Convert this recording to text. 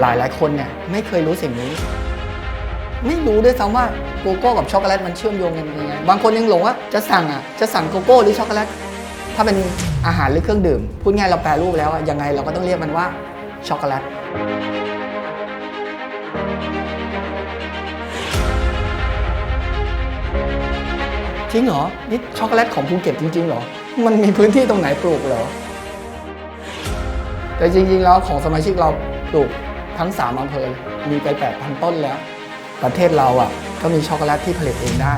หลายหลายๆคนเนี่ยไม่เคยรู้สิ่งนี้ ไม่รู้ด้วยซ้ำว่าโกโก้กับช็อกโกแลตมันเชื่อมโยงกันยังไงบางคนยังหลงว่าจะสั่งอะจะสั่งโกโก้หรือช็อกโกแลตถ้าเป็นอาหารหรือเครื่องดื่ม พูดง่ายเราแปลรูปแล้วอะยังไงเราก็ต้องเรียกมันว่าช็อกโกแลตจริงเหรอ นี่ช็อกโกแลตของภูเก็ตจริงๆเหรอ มันมีพื้นที่ตรงไหนปลูกเหรอ แต่จริงๆแล้วของสมาชิกเราปลูก ทั้ง 3อำเภอมีไป 8,000 ต้นแล้ว ประเทศเราอะก็มีช็อกโกแลตที่ผลิตเองได้